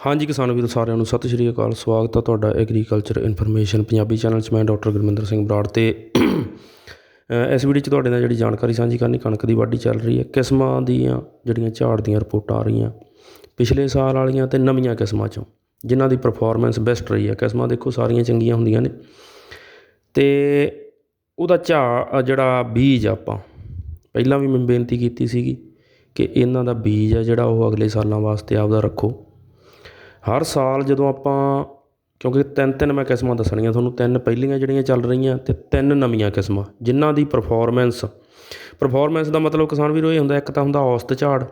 ਹਾਂਜੀ, ਕਿਸਾਨ ਵੀਰੋ, ਸਾਰਿਆਂ ਨੂੰ ਸਤਿ ਸ਼੍ਰੀ ਅਕਾਲ। ਸਵਾਗਤ ਹੈ ਤੁਹਾਡਾ ਐਗਰੀਕਲਚਰ ਇਨਫੋਰਮੇਸ਼ਨ ਪੰਜਾਬੀ ਚੈਨਲ 'ਚ। ਮੈਂ ਡਾਕਟਰ ਗੁਰਮਿੰਦਰ ਸਿੰਘ ਬਰਾੜ ਤੇ ਇਸ ਵੀਡੀਓ 'ਚ ਤੁਹਾਡੇ ਨਾਲ ਜਿਹੜੀ ਜਾਣਕਾਰੀ ਸਾਂਝੀ ਕਰਨੀ, ਕਣਕ ਦੀ ਵਾਢੀ ਚੱਲ ਰਹੀ ਹੈ। ਕਿਸਮਾਂ ਦੀਆਂ ਜਿਹੜੀਆਂ ਝਾੜ ਦੀਆਂ ਰਿਪੋਰਟਾਂ ਆ ਰਹੀਆਂ, ਪਿਛਲੇ ਸਾਲ ਵਾਲੀਆਂ ਤੇ ਨਵੀਆਂ ਕਿਸਮਾਂ 'ਚੋਂ, ਜਿਨ੍ਹਾਂ ਦੀ ਪਰਫਾਰਮੈਂਸ ਬੈਸਟ ਰਹੀ ਹੈ। ਕਿਸਮਾਂ ਦੇਖੋ, ਸਾਰੀਆਂ ਚੰਗੀਆਂ ਹੁੰਦੀਆਂ ਨੇ। ਤੇ ਉਹਦਾ ਝਾੜ ਜਿਹੜਾ ਬੀਜ ਆਪਾਂ, ਪਹਿਲਾਂ ਵੀ ਮੈਂ ਬੇਨਤੀ ਕੀਤੀ ਸੀਗੀ ਕਿ ਇਹਨਾਂ ਦਾ ਬੀਜ ਆ ਜਿਹੜਾ ਉਹ ਅਗਲੇ ਸਾਲਾਂ ਵਾਸਤੇ ਆਪਦਾ ਰੱਖੋ। ਹਰ ਸਾਲ ਜਦੋਂ ਆਪਾਂ, ਕਿਉਂਕਿ ਤਿੰਨ ਤਿੰਨ ਮੈਂ ਕਿਸਮਾਂ ਦੱਸਣੀਆਂ ਤੁਹਾਨੂੰ, ਤਿੰਨ ਪਹਿਲੀਆਂ ਜਿਹੜੀਆਂ ਚੱਲ ਰਹੀਆਂ ਅਤੇ ਤਿੰਨ ਨਵੀਆਂ ਕਿਸਮਾਂ, ਜਿਨ੍ਹਾਂ ਦੀ ਪਰਫੋਰਮੈਂਸ ਪਰਫੋਰਮੈਂਸ ਦਾ ਮਤਲਬ ਕਿਸਾਨ ਵੀਰੋ ਇਹ ਹੁੰਦਾ, ਇੱਕ ਤਾਂ ਹੁੰਦਾ ਔਸਤ ਝਾੜ,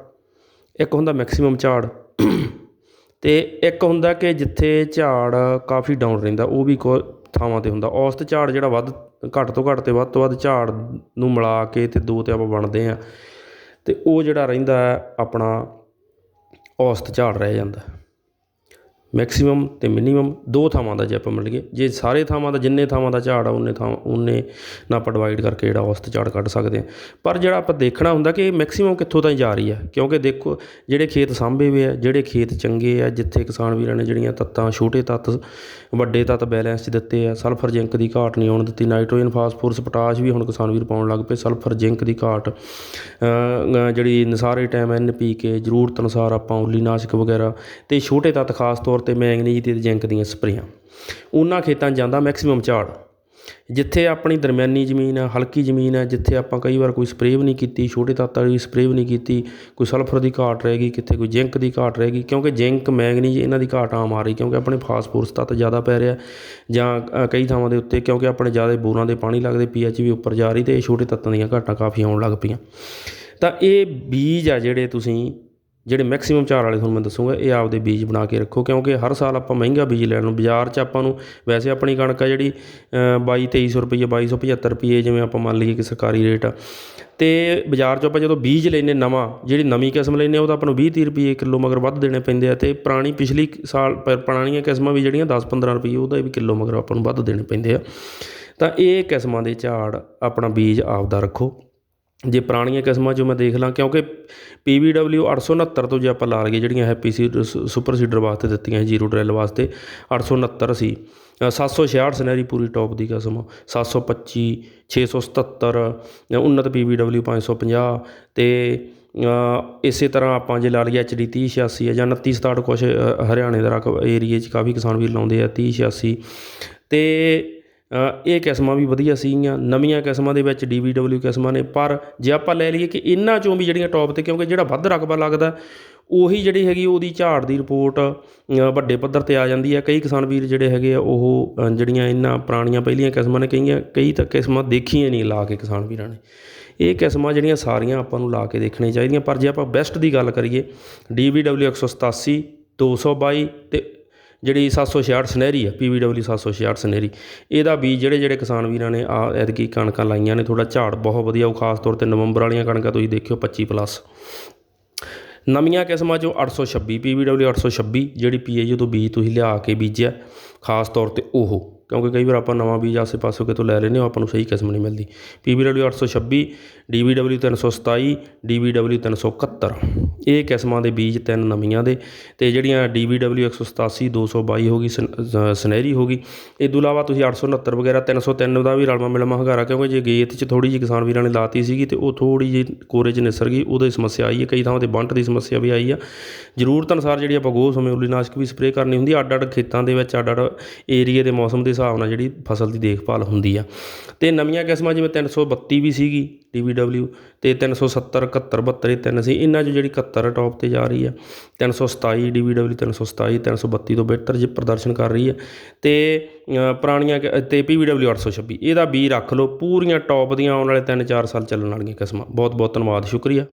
ਇੱਕ ਹੁੰਦਾ ਮੈਕਸਿਮਮ ਝਾੜ ਤੇ ਇੱਕ ਹੁੰਦਾ ਕਿ ਜਿੱਥੇ ਝਾੜ ਕਾਫੀ ਡਾਊਨ ਰਹਿੰਦਾ, ਉਹ ਵੀ ਕੋ ਥਾਵਾਂ ਤੇ ਹੁੰਦਾ। ਔਸਤ ਝਾੜ ਜਿਹੜਾ ਵੱਧ, ਘੱਟ ਤੋਂ ਘੱਟ ਤੇ ਵੱਧ ਤੋਂ ਵੱਧ ਝਾੜ ਨੂੰ ਮਿਲਾ ਕੇ ਤੇ ਦੋ ਤੇ ਆਪਾਂ ਬਣਦੇ ਆ ਤੇ ਉਹ ਜਿਹੜਾ ਰਹਿੰਦਾ ਆਪਣਾ ਔਸਤ ਝਾੜ ਰਹਿ ਜਾਂਦਾ। ਮੈਕਸੀਮਮ ਅਤੇ ਮਿਨੀਮਮ ਦੋ ਥਾਵਾਂ ਦਾ ਜੇ ਆਪਾਂ ਮੰਨ ਲਈਏ, ਜੇ ਸਾਰੇ ਥਾਵਾਂ ਦਾ, ਜਿੰਨੇ ਥਾਵਾਂ ਦਾ ਝਾੜ ਆ ਉਨੇ ਥਾਂ ਉਨੇ ਨਾ ਆਪਾਂ ਡਿਵਾਈਡ ਕਰਕੇ ਜਿਹੜਾ ਔਸਤ ਝਾੜ ਕੱਢ ਸਕਦੇ ਹਾਂ। ਪਰ ਜਿਹੜਾ ਆਪਾਂ ਦੇਖਣਾ ਹੁੰਦਾ ਕਿ ਮੈਕਸੀਮਮ ਕਿੱਥੋਂ ਤਾਈਂ ਜਾ ਰਹੀ ਹੈ, ਕਿਉਂਕਿ ਦੇਖੋ, ਜਿਹੜੇ ਖੇਤ ਸਾਂਭੇ ਹੋਏ ਆ, ਜਿਹੜੇ ਖੇਤ ਚੰਗੇ ਆ, ਜਿੱਥੇ ਕਿਸਾਨ ਵੀਰਾਂ ਨੇ ਜਿਹੜੀਆਂ ਤੱਤਾਂ, ਛੋਟੇ ਤੱਤ, ਵੱਡੇ ਤੱਤ ਬੈਲੈਂਸ 'ਚ ਦਿੱਤੇ ਆ ਸਲਫਰ ਜ਼ਿੰਕ ਦੀ ਘਾਟ ਨਹੀਂ ਆਉਣ ਦਿੱਤੀ ਨਾਈਟ੍ਰੋਜਨ ਫਾਸਫੋਰਸ ਪੋਟਾਸ਼ ਵੀ ਹੁਣ ਕਿਸਾਨ ਵੀਰ ਪਾਉਣ ਲੱਗ ਪਏ ਸਲਫਰ ਜ਼ਿੰਕ ਦੀ ਘਾਟ ਜਿਹੜੀ ਨਸਾਰੇ ਟਾਈਮ ਐਨ ਪੀ ਕੇ ਜ਼ਰੂਰਤ ਅਨੁਸਾਰ ਆਪਾਂ ਉਲੀਨਾਸ਼ਕ ਵਗੈਰਾ ਤੇ ਛੋਟੇ ਤੱਤ ਖਾਸ ਤੌਰ ਤੇ ਮੈਂਗਨੀਜ਼ ਤੇ ਜ਼ਿੰਕ ਦੀਆਂ ਸਪਰੇਆਂ। ਉਹਨਾਂ ਖੇਤਾਂ 'ਚ ਜਾਂਦਾ ਮੈਕਸਿਮਮ ਝਾੜ। ਜਿੱਥੇ ਆਪਣੀ ਦਰਮਿਆਨੀ ਜ਼ਮੀਨ ਹੈ, ਹਲਕੀ ਜ਼ਮੀਨ ਹੈ, ਜਿੱਥੇ ਆਪਾਂ ਕਈ ਵਾਰ ਕੋਈ ਸਪਰੇਅ ਵੀ ਨਹੀਂ ਕੀਤੀ, ਛੋਟੇ ਤੱਤਾਂ ਦੀ ਸਪਰੇਅ ਵੀ ਨਹੀਂ ਕੀਤੀ, ਕੋਈ ਸਲਫਰ ਦੀ ਘਾਟ ਰਹਿ ਗਈ, ਕਿੱਥੇ ਕੋਈ ਜ਼ਿੰਕ ਦੀ ਘਾਟ ਰਹਿ ਗਈ, ਕਿਉਂਕਿ ਜ਼ਿੰਕ ਮੈਂਗਨੀਜ਼ ਇਹਨਾਂ ਦੀ ਘਾਟ ਆਮ ਆ ਰਹੀ, ਕਿਉਂਕਿ ਆਪਣੇ ਫਾਸਫੋਰਸ ਤੱਤ ਜ਼ਿਆਦਾ ਪੈ ਰਿਹਾ, ਜਾਂ ਕਈ ਥਾਵਾਂ ਦੇ ਉੱਤੇ, ਕਿਉਂਕਿ ਆਪਣੇ ਜ਼ਿਆਦਾ ਬੋਰਾਂ ਦੇ ਪਾਣੀ ਲੱਗਦੇ ਪੀਐਚ ਵੀ ਉੱਪਰ ਜਾ ਰਹੀ ਤੇ ਇਹ ਛੋਟੇ ਤੱਤਾਂ ਦੀਆਂ ਘਾਟਾਂ ਕਾਫੀ ਆਉਣ ਲੱਗ ਪਈਆਂ। ਤਾਂ ਇਹ ਬੀਜ ਆ ਜਿਹੜੇ ਤੁਸੀਂ ਜਿਹੜੇ ਮੈਕਸਿਮਮ ਝਾੜ ਵਾਲੇ ਤੁਹਾਨੂੰ ਮੈਂ ਦੱਸੂਗਾ ਇਹ ਆਪਦੇ ਬੀਜ ਬਣਾ ਕੇ ਰੱਖੋ ਕਿਉਂਕਿ ਹਰ ਸਾਲ ਆਪਾਂ ਮਹਿੰਗਾ ਬੀਜ ਲੈਣ ਨੂੰ ਬਾਜ਼ਾਰ 'ਚ ਆਪਾਂ ਨੂੰ ਵੈਸੇ ਆਪਣੀ ਕਣਕ ਆ ਜਿਹੜੀ ਅ, 22 2300 ਰੁਪਏ 2275 ਰੁਪਏ ਜਿਵੇਂ ਆਪਾਂ ਮੰਨ ਲਈਏ ਕਿ ਸਰਕਾਰੀ ਰੇਟ ਆ। ਤੇ ਬਾਜ਼ਾਰ 'ਚੋਂ ਆਪਾਂ ਜਦੋਂ ਬੀਜ ਲੈਨੇ ਨਵਾਂ ਜਿਹੜੀ ਨਵੀਂ ਕਿਸਮ ਲੈਨੇ ਉਹ ਤਾਂ ਆਪਾਂ ਨੂੰ 20 30 ਰੁਪਏ ਕਿਲੋ ਮਗਰ ਵੱਧ ਦੇਣੇ ਪੈਂਦੇ ਆ ਤੇ ਪੁਰਾਣੀ ਪਿਛਲੀ ਸਾਲ ਪ- ਪੁਰਾਣੀਆਂ ਕਿਸਮਾਂ ਵੀ ਜਿਹੜੀਆਂ 10 15 ਰੁਪਏ ਉਹਦਾ ਵੀ ਕਿਲੋ ਮਗਰ ਆਪਾਂ ਨੂੰ ਵੱਧ ਦੇਣੇ ਪੈਂਦੇ ਆ। ਤਾਂ ਇਹ ਕਿਸਮਾਂ ਦੇ ਝਾੜ ਆਪਣਾ ਬੀਜ ਆਪਦਾ ਰੱਖੋ। ਜੇ ਪੁਰਾਣੀਆਂ ਕਿਸਮਾਂ 'ਚੋਂ ਮੈਂ ਦੇਖ ਲਾਂ ਕਿਉਂਕਿ ਪੀ ਵੀ ਡਬਲਿਊ ਅੱਠ ਸੌ 869 ਤੋਂ ਜੇ ਆਪਾਂ ਲਾ ਲਈਏ ਜਿਹੜੀਆਂ ਹੈਪੀ ਸੀ ਸੁਪਰ ਸੀਡਰ ਵਾਸਤੇ ਦਿੱਤੀਆਂ ਸੀ ਜੀਰੋ ਡਰਿਲ ਵਾਸਤੇ 869 ਸੀ ਸੱਤ ਸੌ ਛਿਆਹਠ ਸਨੈਰੀ ਪੂਰੀ ਟੌਪ ਦੀ ਕਿਸਮ 725 677 ਉન્નਤ PVW 550 ਤੇ ਅ, ਇਸੇ ਤਰ੍ਹਾਂ ਆਪਾਂ ਜੇ ਲਾ ਲਈਏ HD 3086 ਹੈ ਜਾਂ 2967 ਕੁਛ ਹਰਿਆਣੇ ਦਾ ਰਕ ਏਰੀਏ 'ਚ ਕਾਫੀ ਕਿਸਾਨ ਵੀਰ ਲਾਉਂਦੇ ਆ 3086 ਤੇ ਅਤੇ ਇਹ ਕਿਸਮਾਂ ਵੀ ਵਧੀਆ ਸੀਗੀਆਂ, ਨਵੀਆਂ ਕਿਸਮਾਂ ਦੇ ਵਿੱਚ DVW ਕਿਸਮਾਂ ਨੇ, ਪਰ ਜੇ ਆਪਾਂ ਲੈ ਲਈਏ ਕਿ ਇਹਨਾਂ ਚੋਂ ਵੀ ਜਿਹੜੀਆਂ ਟੌਪ ਤੇ, ਕਿਉਂਕਿ ਜਿਹੜਾ ਵੱਧ ਰਕਬਾ ਲੱਗਦਾ, ਉਹੀ ਜਿਹੜੀ ਹੈਗੀ ਉਹਦੀ ਝਾੜ ਦੀ ਰਿਪੋਰਟ ਵੱਡੇ ਪੱਧਰ ਤੇ ਆ ਜਾਂਦੀ ਹੈ। ਕਈ ਕਿਸਾਨ ਵੀਰ ਜਿਹੜੇ ਹੈਗੇ ਆ, ਉਹ ਜਿਹੜੀਆਂ ਇਹਨਾਂ ਪੁਰਾਣੀਆਂ ਪਹਿਲੀਆਂ ਕਿਸਮਾਂ ਨੇ, ਕਈਆਂ, ਕਈ ਤਾਂ ਕਿਸਮਾਂ ਦੇਖੀਆਂ ਨਹੀਂ ਲਾ ਕੇ ਕਿਸਾਨ ਵੀਰਾਂ ਨੇ। ਇਹ ਕਿਸਮਾਂ ਜਿਹੜੀਆਂ ਸਾਰੀਆਂ ਆਪਾਂ ਨੂੰ ਲਾ ਕੇ ਦੇਖਣੀਆਂ ਚਾਹੀਦੀਆਂ, ਪਰ ਜੇ ਆਪਾਂ ਬੈਸਟ ਦੀ ਗੱਲ ਕਰੀਏ DVW 187 222 ਤੇ ਜਿਹੜੀ 766 ਸਨੈਰੀ ਆ PVW 766 ਸਨੈਰੀ ਇਹਦਾ ਬੀਜ ਜਿਹੜੇ ਜਿਹੜੇ ਕਿਸਾਨ ਵੀਰਾਂ ਨੇ ਆ ਐਤਕੀ ਕਣਕਾਂ ਲਾਈਆਂ ਨੇ ਥੋੜਾ ਝਾੜ ਬਹੁਤ ਵਧੀਆ, ਉਹ ਖਾਸ ਤੌਰ ਤੇ ਨਵੰਬਰ ਵਾਲੀਆਂ ਕਣਕਾਂ ਤੁਸੀਂ ਦੇਖਿਓ 25 ਪਲੱਸ। ਨਵੀਆਂ ਕਿਸਮਾਂ ਚੋਂ 826 PVW 826 ਜਿਹੜੀ PAU ਤੋਂ ਬੀਜ ਤੁਸੀਂ ਲਿਆ ਕੇ ਬੀਜਿਆ, ਖਾਸ ਤੌਰ ਤੇ ਉਹ। ਕਿਉਂਕਿ ਕਈ ਵਾਰ ਆਪਾਂ ਨਵਾਂ ਬੀਜ ਆਸੇ ਪਾਸੇ ਕਿਤੋਂ ਲੈ ਲੈਂਦੇ ਹਾਂ ਆਪਾਂ ਨੂੰ ਸਹੀ ਕਿਸਮ ਨਹੀਂ ਮਿਲਦੀ। PVW 826 DVW 327 DVW 371 ਇਹ ਕਿਸਮਾਂ ਦੇ ਬੀਜ ਤਿੰਨ ਨਵੀਆਂ ਦੇ ਤੇ ਜਿਹੜੀਆਂ DVW 187 222 ਹੋ ਗਈ, ਸਨ- ਸਨਹਿਰੀ ਹੋ ਗਈ। ਇਹ ਤੋਂ ਇਲਾਵਾ ਤੁਸੀਂ 869 ਵਗੈਰਾ 303 ਦਾ ਵੀ ਰਲਵਾ ਮਿਲਮਾ ਹੰਗਾਰਾ, ਕਿਉਂਕਿ ਜੇ ਗੇਤ 'ਚ ਥੋੜੀ ਜਿਹੀ ਕਿਸਾਨ ਵੀਰਾਂ ਨੇ ਲਾਤੀ ਸੀਗੀ ਤੇ ਉਹ ਥੋੜੀ ਜਿਹੀ ਕੋਰੇ 'ਚ ਨਿਸਰ ਗਈ, ਉਹਦੀ ਸਮੱਸਿਆ ਆਈ ਹੈ, ਕਈ ਥਾਵਾਂ ਤੇ ਬੰਟ ਦੀ ਸਮੱਸਿਆ ਵੀ ਆਈ ਆ। ਜ਼ਰੂਰਤ ਅਨੁਸਾਰ ਜਿਹੜੀ ਆਪਾਂ ਗੋਹ ਸਮੇਂ ਉਲੀਨਾਸ਼ਕ ਵੀ ਸਪਰੇਅ ਕਰਨੀ ਹੁੰਦੀ ਅੱਡ ਅੱਡ ਖੇਤਾਂ ਦੇ ਵਿੱਚ ਅੱਡ ਅੱਡ ਏਰੀਏ ਦੇ ਮੌਸਮ ਦੇ ਹਿਸਾਬ ਨਾਲ ਜਿਹੜੀ ਫਸਲ ਦੀ ਦੇਖਭਾਲ ਹੁੰਦੀ ਆ। ਅਤੇ ਨਵੀਆਂ ਕਿਸਮਾਂ ਜਿਵੇਂ 332 ਵੀ ਸੀਗੀ ਡੀ ਬੀ ਡਬਲਿਊ DVW ਤੇ 370 71 72 ਇਹ ਤਿੰਨ ਸੀ। ਇਹਨਾਂ 'ਚੋਂ ਜਿਹੜੀ 71 ਟੌਪ ਤੇ ਜਾ ਰਹੀ ਆ। 327 DVW 327 332 ਤੋਂ ਬਿਹਤਰ ਜੇ ਪ੍ਰਦਰਸ਼ਨ ਕਰ ਰਹੀ ਹੈ ਅਤੇ ਪੁਰਾਣੀਆਂ ਅਤੇ ਪੀ ਪੁਰਾਣੀਆਂ ਕਿ- ਤੇ PVW 826 ਇਹਦਾ ਬੀ ਰੱਖ ਲਓ। ਪੂਰੀਆਂ ਟੌਪ ਦੀਆਂ ਆਉਣ ਵਾਲੇ 3-4 ਸਾਲ ਚੱਲਣ ਵਾਲੀਆਂ ਕਿਸਮਾਂ। ਬਹੁਤ ਬਹੁਤ ਧੰਨਵਾਦ, ਸ਼ੁਕਰੀਆ।